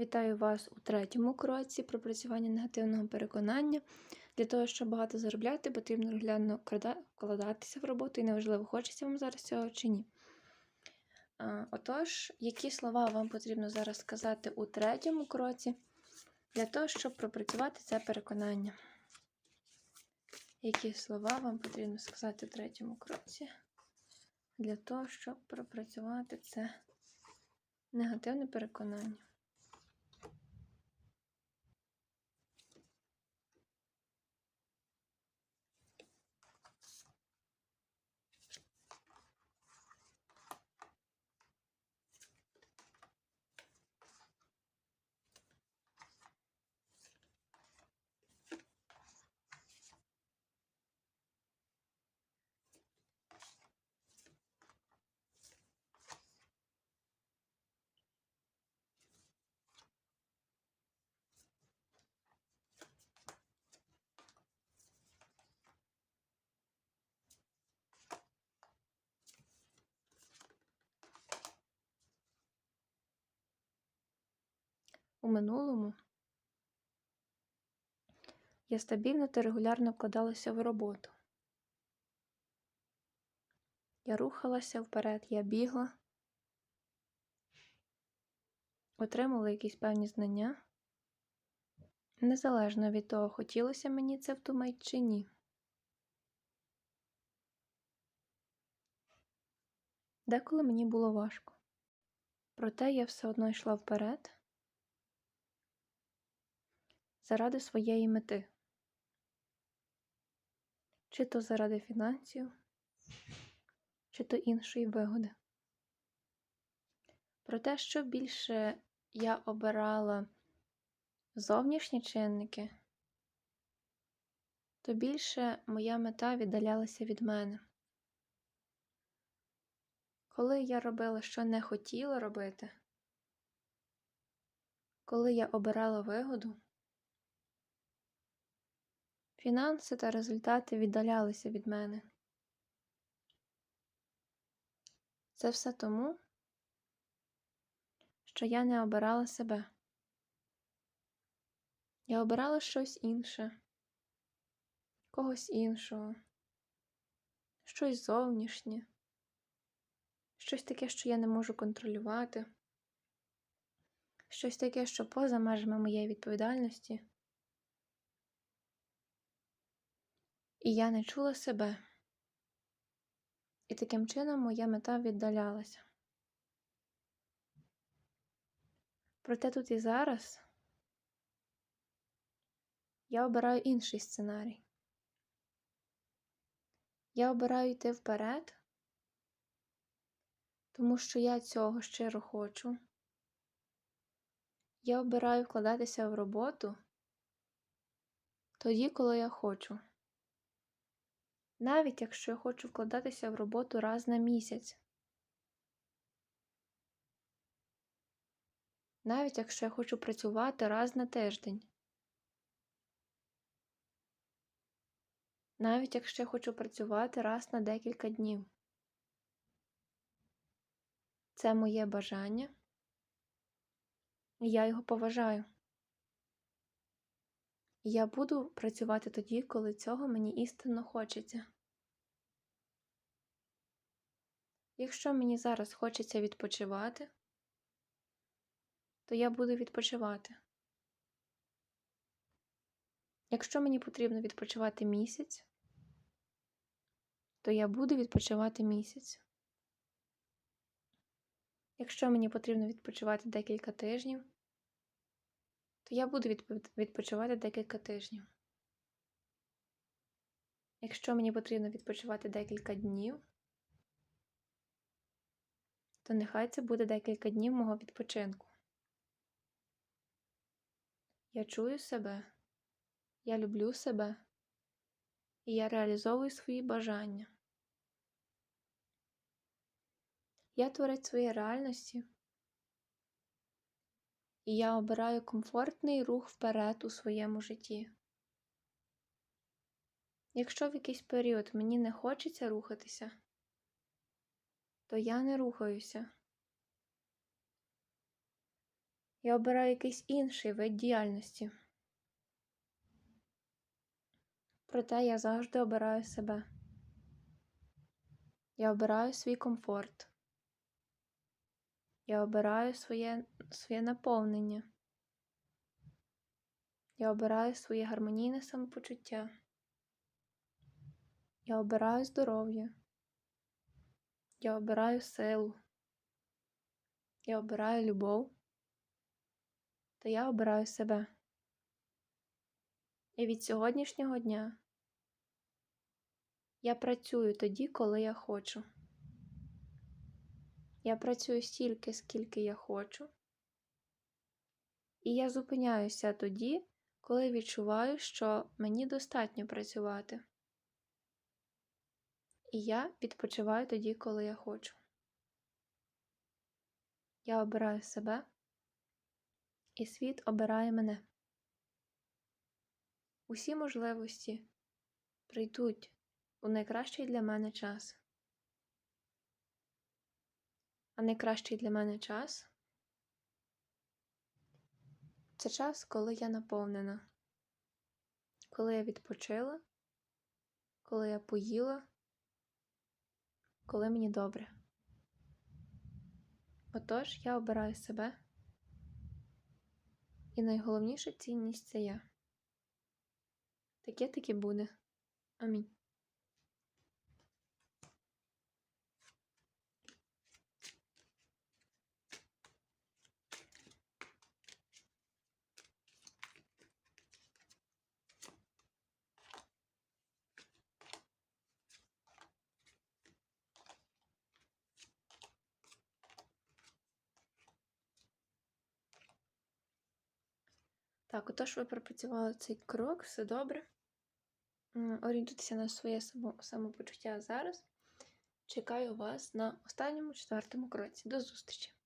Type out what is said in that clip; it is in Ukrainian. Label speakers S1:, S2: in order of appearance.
S1: Вітаю вас у третьому кроці пропрацювання негативного переконання. Для того, щоб багато заробляти, потрібно регулярно вкладатися в роботу, і неважливо, хочеться вам зараз цього чи ні. Отож, які слова вам потрібно зараз сказати у третьому кроці для того, щоб пропрацювати це переконання? Які слова вам потрібно сказати у третьому кроці для того, щоб пропрацювати це негативне переконання? Минулому. Я стабільно та регулярно вкладалася в роботу. Я рухалася вперед, я бігла, отримала якісь певні знання, незалежно від того, хотілося мені це в ту мить чи ні. Деколи мені було важко, проте я все одно йшла вперед заради своєї мети, чи то заради фінансів, чи то іншої вигоди. Проте, що більше я обирала зовнішні чинники, то більше моя мета віддалялася від мене. Коли я робила, що не хотіла робити, коли я обирала вигоду, Фінанси та результати віддалялися від мене. Це все тому, що я не обирала себе. Я обирала щось інше, когось іншого, щось зовнішнє, щось таке, що я не можу контролювати, щось таке, що поза межами моєї відповідальності. І я не чула себе. І таким чином моя мета віддалялася. Проте тут і зараз я обираю інший сценарій. Я обираю йти вперед, тому що я цього щиро хочу. Я обираю вкладатися в роботу тоді, коли я хочу. Навіть якщо я хочу вкладатися в роботу раз на місяць. Навіть якщо я хочу працювати раз на тиждень. Навіть якщо я хочу працювати раз на декілька днів. Це моє бажання, і я його поважаю. Я буду працювати тоді, коли цього мені істинно хочеться. Якщо мені зараз хочеться відпочивати, то я буду відпочивати. Якщо мені потрібно відпочивати місяць, то я буду відпочивати місяць. Якщо мені потрібно відпочивати декілька тижнів, то я буду відпочивати декілька тижнів. Якщо мені потрібно відпочивати декілька днів, то нехай це буде декілька днів мого відпочинку. Я чую себе, я люблю себе, і я реалізовую свої бажання. Я творець своєї реальності. І я обираю комфортний рух вперед у своєму житті. Якщо в якийсь період мені не хочеться рухатися, то я не рухаюся. Я обираю якийсь інший вид діяльності. Проте я завжди обираю себе. Я обираю свій комфорт. Я обираю своє, своє наповнення. Я обираю своє гармонійне самопочуття. Я обираю здоров'я. Я обираю силу. Я обираю любов. Та я обираю себе. І від сьогоднішнього дня я працюю тоді, коли я хочу. Я працюю стільки, скільки я хочу. І я зупиняюся тоді, коли відчуваю, що мені достатньо працювати. І я відпочиваю тоді, коли я хочу. Я обираю себе, і світ обирає мене. Усі можливості прийдуть у найкращий для мене час. А найкращий для мене час це час, коли я наповнена, коли я відпочила, коли я поїла, коли мені добре. Отож, я обираю себе, і найголовніша цінність це я. Таке таки буде. Амінь. Так, отож ви пропрацювали цей крок, все добре. Орієнтуйтеся на своє самопочуття зараз. Чекаю вас на останньому четвертому кроці. До зустрічі!